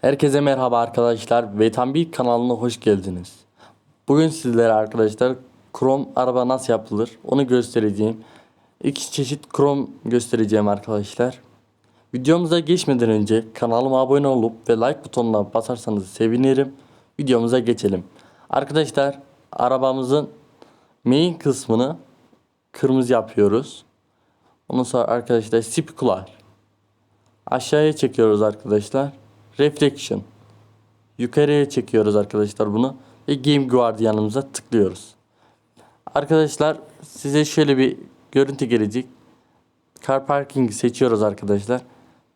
Herkese merhaba arkadaşlar. Vetambi kanalına hoş geldiniz. Bugün sizlere arkadaşlar Chrome araba nasıl yapılır onu göstereceğim. İki çeşit Chrome göstereceğim arkadaşlar. Videomuza geçmeden önce kanalıma abone olup ve like butonuna basarsanız sevinirim. Videomuza geçelim. Arkadaşlar arabamızın main kısmını kırmızı yapıyoruz. Ondan sonra arkadaşlar spikular. Aşağıya çekiyoruz arkadaşlar. Reflection. Yukarıya çekiyoruz arkadaşlar bunu. Ve Game Guardian'ımıza tıklıyoruz. Arkadaşlar size şöyle bir görüntü gelecek. Car Parking'i seçiyoruz arkadaşlar.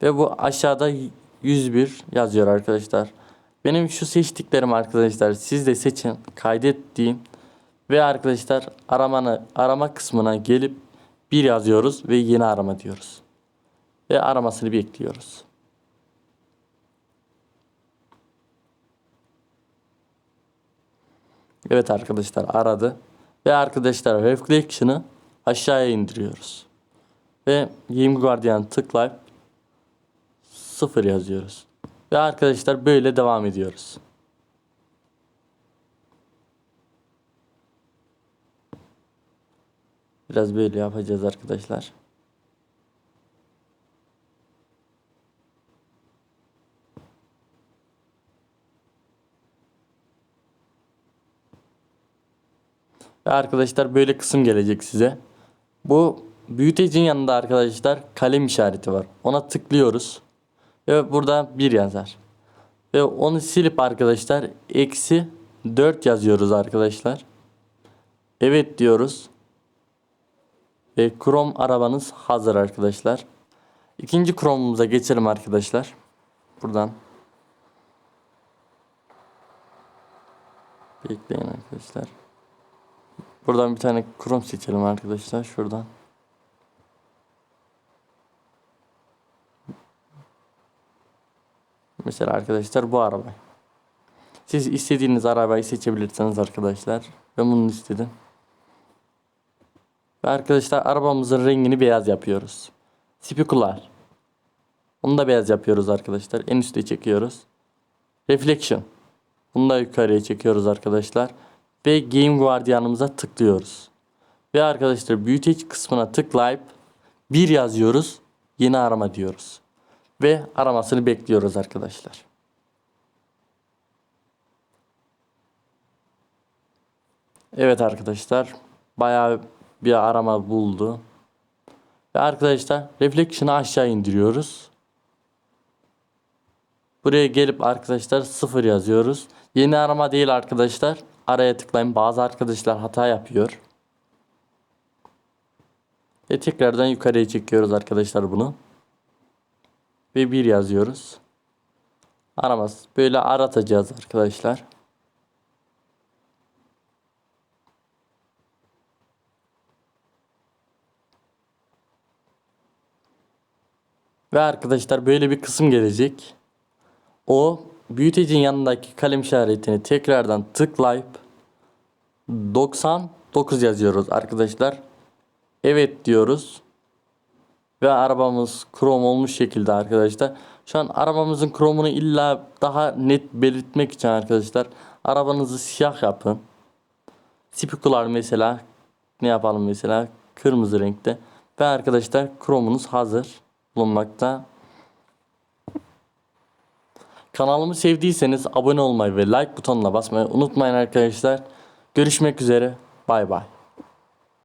Ve bu aşağıda 101 yazıyor arkadaşlar. Benim şu seçtiklerim arkadaşlar siz de seçin. Kaydet deyin. Ve arkadaşlar aramanı, arama kısmına gelip bir yazıyoruz ve yeni arama diyoruz. Ve aramasını bekliyoruz. Evet arkadaşlar aradı. Ve arkadaşlar Reflection'ı aşağıya indiriyoruz. Ve Game Guardian tıklayıp 0 yazıyoruz. Ve arkadaşlar böyle devam ediyoruz. Biraz böyle yapacağız arkadaşlar. Ve arkadaşlar böyle kısım gelecek size. Bu büyütecin yanında arkadaşlar kalem işareti var. Ona tıklıyoruz. Ve burada 1 yazar. Ve onu silip arkadaşlar eksi 4 yazıyoruz arkadaşlar. Evet diyoruz. Ve Chrome arabanız hazır arkadaşlar. İkinci Chrome'umuza geçelim arkadaşlar. Buradan. Bekleyin arkadaşlar. Buradan bir tane Chrome seçelim arkadaşlar. Şuradan. Mesela arkadaşlar bu araba. Siz istediğiniz arabayı seçebilirsiniz arkadaşlar. Ben bunu istedim. Ve arkadaşlar arabamızın rengini beyaz yapıyoruz. Spikular. Onu da beyaz yapıyoruz arkadaşlar. En üstte çekiyoruz. Reflection. Bunu da yukarıya çekiyoruz arkadaşlar. Ve Game Guardian'ımıza tıklıyoruz. Ve arkadaşlar büyüteç kısmına tıklayıp bir yazıyoruz. Yeni arama diyoruz. Ve aramasını bekliyoruz arkadaşlar. Evet arkadaşlar. Bayağı bir arama buldu. Ve arkadaşlar Reflection'ı aşağı indiriyoruz. Buraya gelip arkadaşlar sıfır yazıyoruz. Yeni arama değil arkadaşlar. Araya tıklayın. Bazı arkadaşlar hata yapıyor. Ve tekrardan yukarıya çekiyoruz arkadaşlar bunu. Ve bir yazıyoruz. Aramaz. Böyle aratacağız arkadaşlar. Ve arkadaşlar böyle bir kısım gelecek. O büyütecin yanındaki kalem işaretini tekrardan tıklayıp 99 yazıyoruz arkadaşlar. Evet diyoruz. Ve arabamız krom olmuş şekilde arkadaşlar. Şu an arabamızın kromunu illa daha net belirtmek için arkadaşlar. Arabanızı siyah yapın. Spikular mesela ne yapalım mesela kırmızı renkte. Ve arkadaşlar kromunuz hazır bulunmakta. Kanalımı sevdiyseniz abone olmayı ve like butonuna basmayı unutmayın arkadaşlar. Görüşmek üzere. Bay bay.